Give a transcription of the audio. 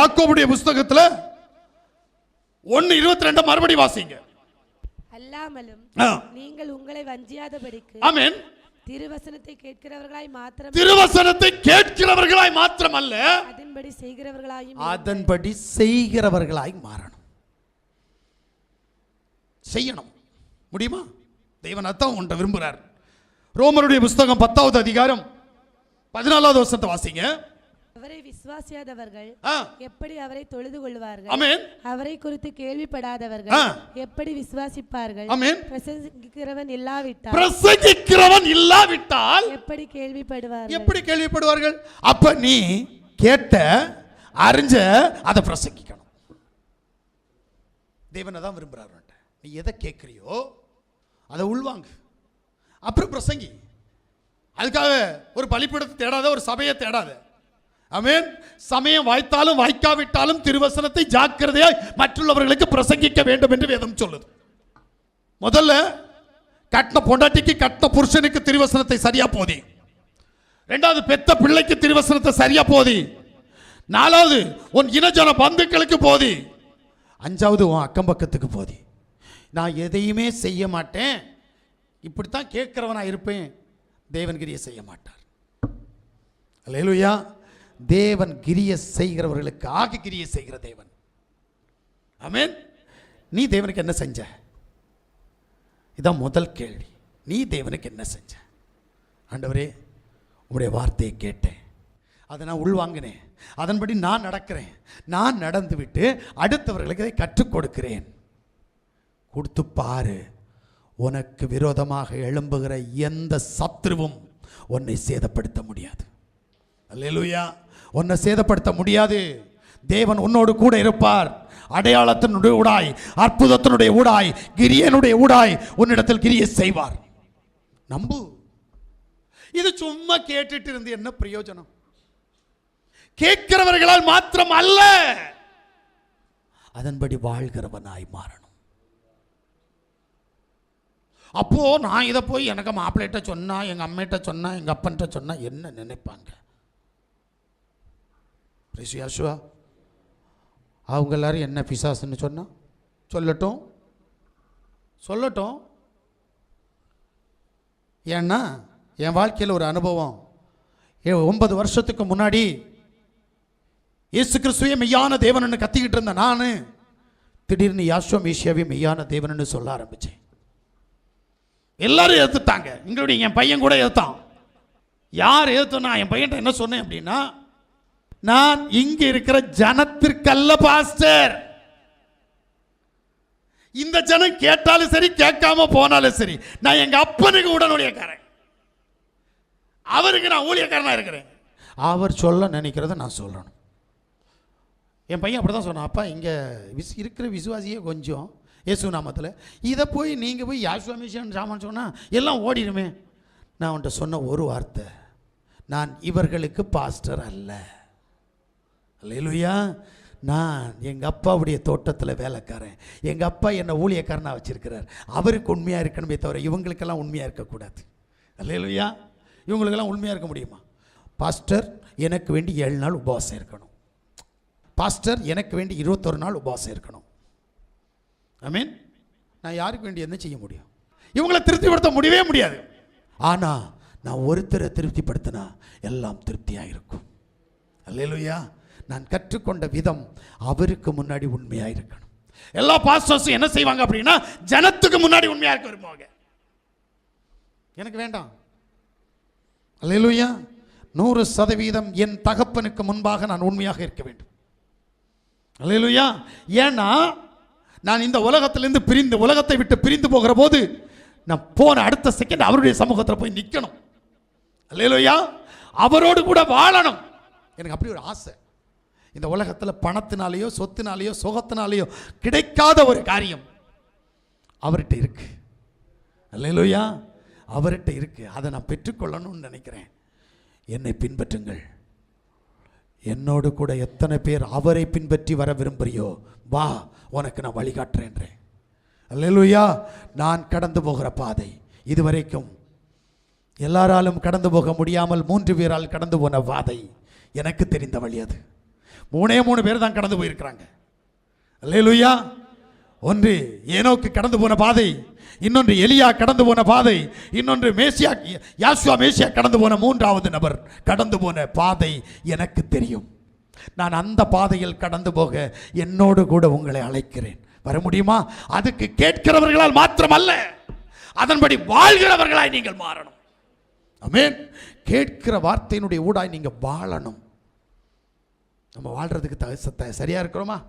யாக்கோபுடைய புஸ்தகத்துல ஒன்னு இருபத்தி ரெண்டு மறுபடி வாசிங்க. அல்லாமலும். நீங்கள் உங்களை வஞ்சியாதபடிக்கு ஆமென். திருவசனத்தை கேட்கிறவர்களாய் மாத்திரம் திருவசனத்தை கேட்கிறவர்களாய் மாத்திரமல்ல. அதன்படி செய்கிறவர்களாயும் அதன்படி செய்கிறவர்களாய் மாறணும். செய்யணும். முடியுமா? தெய்வன் அதான் உன்ட்ட விரும்புகிறார் ரோமருடைய புஸ்தகம் பத்தாவது அதிகாரம் பதினாலாவது வருஷத்தை வாசிங்க. அவரை விசுவாசியாதவர்கள் எப்படி அவரை தொழுது கொள்வார்கள்? ஆமென். அவரை குறித்து கேள்விப்படாதவர்கள். எப்படி விசுவாசிப்பார்கள்? ஆமென். பிரசங்கிக்கிறவன் இல்லாவிட்டால் பிரசங்கிக்கிறவன் இல்லாவிட்டால் எப்படி கேள்விப்படுவார்கள்? எப்படி கேள்விப்படுவார்கள்? அப்ப நீ கேட்ட அறிஞ்ச அதை பிரசங்கிக்கணும். தேவனை தான் விரும்புறாரு உன்ட்ட. நீ எதை கேட்குறியோ அதை உள்வாங்கு. அப்புறம் பிரசங்கி. அதுக்காக ஒரு பலிப்பீடத்தை தேடாத ஒரு சபையை தேடாத. அமேன் சமயம் வாய்த்தாலும் வாய்க்காவிட்டாலும் திருவசனத்தை ஜாக்கிரதையாய் மற்றுள்ளவர்களுக்கு பிரசங்கிக்க வேண்டும் என்று வேதம் சொல்லுது. முதல்ல கட்டின பொண்டாட்டிக்கு கட்டின புருஷனுக்கு திருவசனத்தை சரியா போதி. ரெண்டாவது பெத்த பிள்ளைக்கு திருவசனத்தை சரியா போதி. நாலாவது உன் இனஜன பந்துக்களுக்கு போதி. அஞ்சாவது உன் அக்கம் பக்கத்துக்கு போதி. நான் எதையுமே செய்ய மாட்டேன். இப்படித்தான் கேட்கிறவனா இருப்பேன். தேவன்கிரியை செய்ய மாட்டார். அல்லேலூயா. தேவன் கிரிய செய்கிறவர்களுக்கு ஆக கிரியை செய்கிற தேவன். அமேன் நீ தேவனுக்கு என்ன செஞ்ச? இதான் முதல் கேள்வி. நீ தேவனுக்கு என்ன செஞ்ச? ஆண்டவரே உங்களுடைய வார்த்தையை கேட்டேன். அதை நான் உள்வாங்கினேன். அதன்படி நான் நடக்கிறேன். நான் நடந்து விட்டு அடுத்தவர்களுக்கு அதை கற்றுக் கொடுக்கிறேன். கொடுத்து பாரு. உனக்கு விரோதமாக எழும்புகிற எந்த சத்ருவும் உன்னை சேதப்படுத்த முடியாது. அல்லேலூயா. உன்னை சேதப்படுத்த முடியாது. தேவன் உன்னோடு கூட இருப்பார். அடையாளத்தினுடைய ஊடாய் அற்புதத்தினுடைய ஊடாய் கிரியனுடைய ஊடாய் உன்னிடத்தில் கிரியை செய்வார். நம்பு. இது சும்மா கேட்டுட்டு இருந்து என்ன பிரயோஜனம்? கேட்கிறவர்களால் மாத்திரம் அல்ல. அதன்படி வாழ்கிறவனாய் மாறணும். அப்போ நான் இதை போய் எனக்கு மாப்பிள்ளைகிட்ட சொன்னா எங்க அம்மையிட்ட சொன்னா எங்க அப்பன்கிட்ட சொன்னா என்ன நினைப்பாங்க? பிரிசியாசுவா அவங்க எல்லாரும் என்ன பிசாசுன்னு சொன்னா? சொல்லட்டும். சொல்லட்டும். ஏன்னா என் வாழ்க்கையில் ஒரு அனுபவம். ஏ ஒன்பது வருஷத்துக்கு முன்னாடி இயேசு கிறிஸ்துவே மெய்யான தேவன்னு கத்திக்கிட்டு இருந்த நான் திடீர்னு யாஸ்வா மீஷியாவே மெய்யான தேவன்னு சொல்ல ஆரம்பித்தேன் எல்லாரும் எதிர்த்தாங்க எங்களுடைய என் பையன் கூட எதிர்த்தான் யார் எதிர்த்தனா என் பையன்கிட்ட என்ன சொன்னேன் அப்படின்னா நான் இங்க இருக்கிற ஜனத்திற்கல்ல பாஸ்டர். இந்த ஜனம் கேட்டாலும் சரி கேட்காம போனாலும் சரி நான் எங்க அப்பனுக்கு உடனுடையக்காரன். அவருக்கு நான் ஊழியக்காரனா இருக்கிறேன். அவர் சொல்ல நினைக்கிறத நான் சொல்லணும். என் பையன் அப்படி தான் சொன்னான் அப்பா இங்கே விஸ் இருக்கிற விசுவாசியே கொஞ்சம் இயேசு நாமத்தில். இதை போய் நீங்கள் போய் யாசுவாமிஷன் சாமான் சொன்னால் எல்லாம் ஓடிடுமே. நான் அவன்கிட்ட சொன்ன ஒரு வார்த்தை நான் இவர்களுக்கு பாஸ்டர் அல்ல. அல்லேலூயா நான் எங்கள் அப்பாவுடைய தோட்டத்தில் வேலைக்காரன். எங்கள் அப்பா என்னை ஊழியக்காரனாக வச்சுருக்கிறார். அவருக்கு உண்மையாக இருக்கணுமே தவிர இவங்களுக்கெல்லாம் உண்மையாக இருக்கக்கூடாது. இல்லையா இவங்களுக்கெல்லாம் உண்மையாக இருக்க முடியுமா? பாஸ்டர் எனக்கு வேண்டி ஏழு நாள் உபவாசம் இருக்கணும். பாஸ்டர் எனக்கு வேண்டி இருபத்தொரு நாள் உபவாசம் இருக்கணும். ஐ மீன் நான் யாருக்கு வேண்டி என்ன செய்ய முடியும்? இவங்களை திருப்திப்படுத்த முடியவே முடியாது. ஆனால் நான் ஒருத்தரை திருப்திப்படுத்தினா எல்லாம் திருப்தியாக இருக்கும் அல்லேலூயா நான் கற்றுக்கொண்ட விதம் அவருக்கு முன்னாடி உண்மையாக இருக்கணும் எல்லா பாஸ்டர்ஸும் என்ன செய்வாங்க அப்படின்னா ஜனத்துக்கு முன்னாடி உண்மையாக இருக்க விரும்புவாங்க. எனக்கு வேண்டாம். அல்லேலூயா. நூறு சதவீதம் என் தகப்பனுக்கு முன்பாக நான் உண்மையாக இருக்க வேண்டும். அல்லேலூயா. ஏன்னா நான் இந்த உலகத்திலிருந்து பிரிந்து உலகத்தை விட்டு பிரிந்து போகிற போது நான் போன அடுத்த செகண்ட் அவருடைய சமூகத்தில் போய் நிற்கணும் அல்லேலூயா. அவரோடு கூட வாழணும். எனக்கு அப்படி ஒரு ஆசை. இந்த உலகத்தில் பணத்தினாலேயோ சொத்தினாலேயோ சுகத்தினாலேயோ கிடைக்காத ஒரு காரியம் அவர்கிட்ட இருக்கு. அல்லேலூயா. அவர்கிட்ட இருக்கு. அதை நான் பெற்றுக்கொள்ளணும்னு நினைக்கிறேன். என்னை பின்பற்றுங்கள். என்னோடு கூட எத்தனை பேர் அவரை பின்பற்றி வர விரும்புறியோ வா உனக்கு நான் வழிகாட்டுறேன்றேன் அல்லையா நான் கடந்து போகிற பாதை இதுவரைக்கும் எல்லாராலும் கடந்து போக முடியாமல் மூன்று பேரால் கடந்து போன பாதை எனக்கு தெரிந்த வழி அது. மூணே மூணு பேர் தான் கடந்து போயிருக்கிறாங்க. அல்லேலூயா. ஒன்று ஏனோக்கு கடந்து போன பாதை இன்னொன்று எலியா கடந்து போன பாதை இன்னொன்று மேசியா யாசுவா மேசியா கடந்து போன மூன்றாவது நபர் கடந்து போன பாதை எனக்கு தெரியும். நான் அந்த பாதையில் கடந்து போக என்னோடு கூட உங்களை அழைக்கிறேன். வர முடியுமா? அதுக்கு கேட்கிறவர்களால் மாத்திரமல்ல அதன்படி வாழ்கிறவர்களாய் நீங்கள் மாறணும். ஆமென். கேட்கிற வார்த்தையினுடைய ஊடாய் நீங்கள் வாழணும். நம்ம வாழ்கிறதுக்கு த ச- த- இருக்கிறோமா?